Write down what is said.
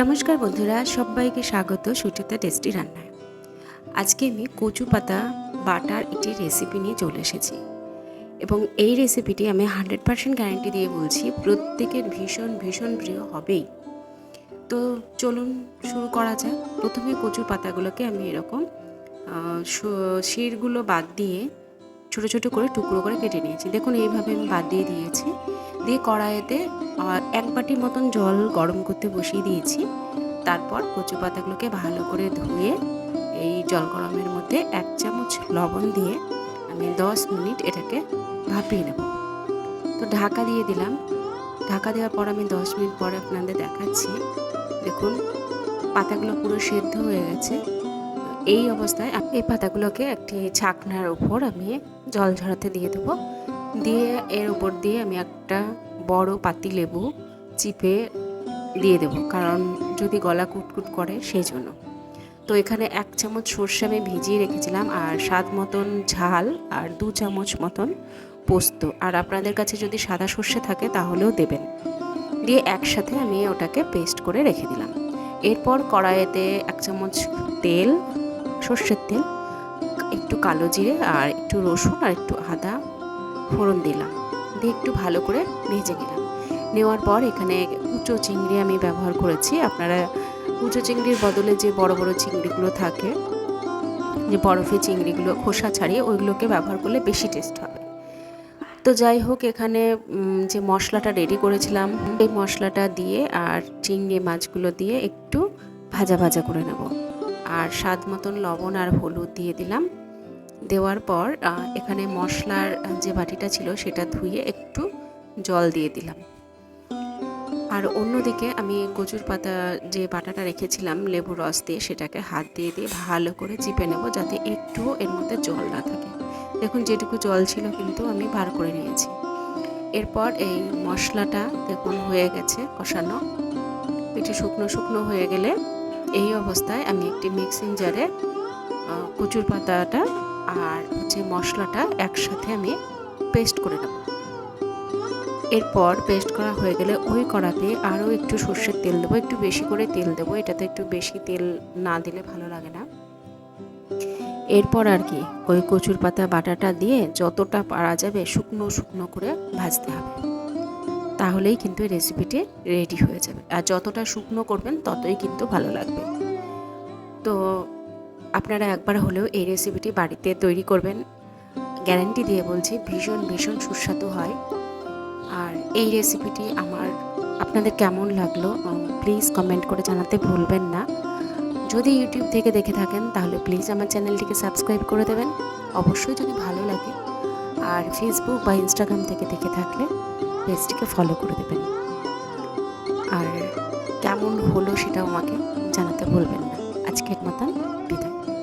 নমস্কার বন্ধুরা, সবাইকে স্বাগত সুচিতা টেস্টি রান্নায়। আজকে আমি কচু পাতা, বাটার একটি রেসিপি নিয়ে চলে এসেছি। এবং এই রেসিপিটি আমি হান্ড্রেড পার্সেন্ট গ্যারান্টি দিয়ে বলছি, প্রত্যেকের ভীষণ ভীষণ প্রিয় হবেই। তো চলুন শুরু করা যাক। প্রথমে কচু পাতাগুলোকে আমি এরকম শিরগুলো বাদ দিয়ে ছোটো ছোটো করে টুকরো করে কেটে নিয়েছি। দেখুন, এইভাবে আমি বাদ দিয়ে দিয়েছি। দিয়ে কড়াইতে এক বাটির মতন জল গরম করতে বসিয়ে দিয়েছি। তারপর কচু পাতাগুলোকে ভালো করে ধুয়ে এই জল গরমের মধ্যে এক চামচ লবণ দিয়ে আমি দশ মিনিট এটাকে ভাপিয়ে নেব। তো ঢাকা দিয়ে দিলাম। ঢাকা দেওয়ার পর আমি দশ মিনিট পরে আপনাদের দেখাচ্ছি। দেখুন, পাতাগুলো পুরো সেদ্ধ হয়ে গেছে। এই অবস্থায় এই পাতাগুলোকে একটি ছাকনার উপর আমি জল ঝরাতে দিয়ে দেবো। দিয়ে এর উপর দিয়ে আমি একটা বড় পাতি লেবু চিপে দিয়ে দেবো, কারণ যদি গলা কুটকুট করে সেই জন্য। তো এখানে এক চামচ সর্ষে আমি ভিজিয়ে রেখেছিলাম আর স্বাদ মতন ঝাল আর দু চামচ মতন পোস্ত। আর আপনাদের কাছে যদি সাদা সর্ষে থাকে তাহলেও দেবেন। দিয়ে একসাথে আমি ওটাকে পেস্ট করে রেখে দিলাম। এরপর কড়াইতে এক চামচ তেল, সর্ষের তেল, একটু কালো জিরে আর একটু রসুন আর একটু আদা ফোড়ন দিলাম। দিয়ে একটু ভালো করে ভেজে নিলাম। নেওয়ার পর এখানে কুচো চিংড়ি আমি ব্যবহার করেছি। আপনারা কুচো চিংড়ির বদলে যে বড় বড় চিংড়িগুলো থাকে, যে বরফে চিংড়িগুলো, খোসা ছাড়িয়ে ওইগুলোকে ব্যবহার করলে বেশি টেস্ট হবে। তো যাই হোক, এখানে যে মশলাটা রেডি করেছিলাম, এই মশলাটা দিয়ে আর চিংড়ি মাছগুলো দিয়ে একটু ভাজা ভাজা করে নেব। আর স্বাদ মতন লবণ আর হলুদ দিয়ে দিলাম। দেওয়ার পর এখানে মশলার যে বাটিটা ছিল সেটা ধুয়ে একটু জল দিয়ে দিলাম। আর অন্যদিকে আমি কচুর পাতা যে বাটাটা রেখেছিলাম লেবুর রস দিয়ে সেটাকে হাত দিয়ে দিয়ে ভালো করে চিপে নেব যাতে একটু এর মধ্যে জল না থাকে। দেখুন, যেটুকু জল ছিল কিন্তু আমি বার করে নিয়েছি। এরপর এই মশলাটা দেখুন হয়ে গেছে কষানো। একটু শুকনো শুকনো হয়ে গেলে এই অবস্থায় আমি একটি মিক্সিং জারে কচুর পাতাটা আর যে মশলাটা একসাথে আমি পেস্ট করে নেব। এরপর পেস্ট করা হয়ে গেলে ওই কড়াতে আরও একটু সর্ষের তেল দেবো, একটু বেশি করে তেল দেবো, এটাতে একটু বেশি তেল না দিলে ভালো লাগে না। এরপর আর কি, ওই কচুর পাতা, বাটাটা দিয়ে যতটা পারা যাবে শুকনো শুকনো করে ভাজতে হবে। তাহলেই কিন্তু রেসিপিটি রেডি হয়ে যাবে। আর যতটা শুকনো করবেন ততই কিন্তু ভালো লাগবে। তো আপনারা একবার হলেও এই রেসিপিটি বাড়িতে তৈরি করবেন। গ্যারান্টি দিয়ে বলছি, ভীষণ ভীষণ সুস্বাদু হয়। আর এই রেসিপিটি আমার, আপনাদের কেমন লাগল প্লিজ কমেন্ট করে জানাতে ভুলবেন না। যদি ইউটিউব থেকে দেখে থাকেন, তাহলে প্লিজ আমার চ্যানেলটিকে সাবস্ক্রাইব করে দেবেন। অবশ্যই যদি ভালো লাগে, আর ফেসবুক বা ইনস্টাগ্রাম থেকে দেখে থাকলে পেজটিকে ফলো করে দেবেন। আর কেমন হলো সেটাও আমাকে জানাতে ভুলবেন না। আজকের মতন বিদায়।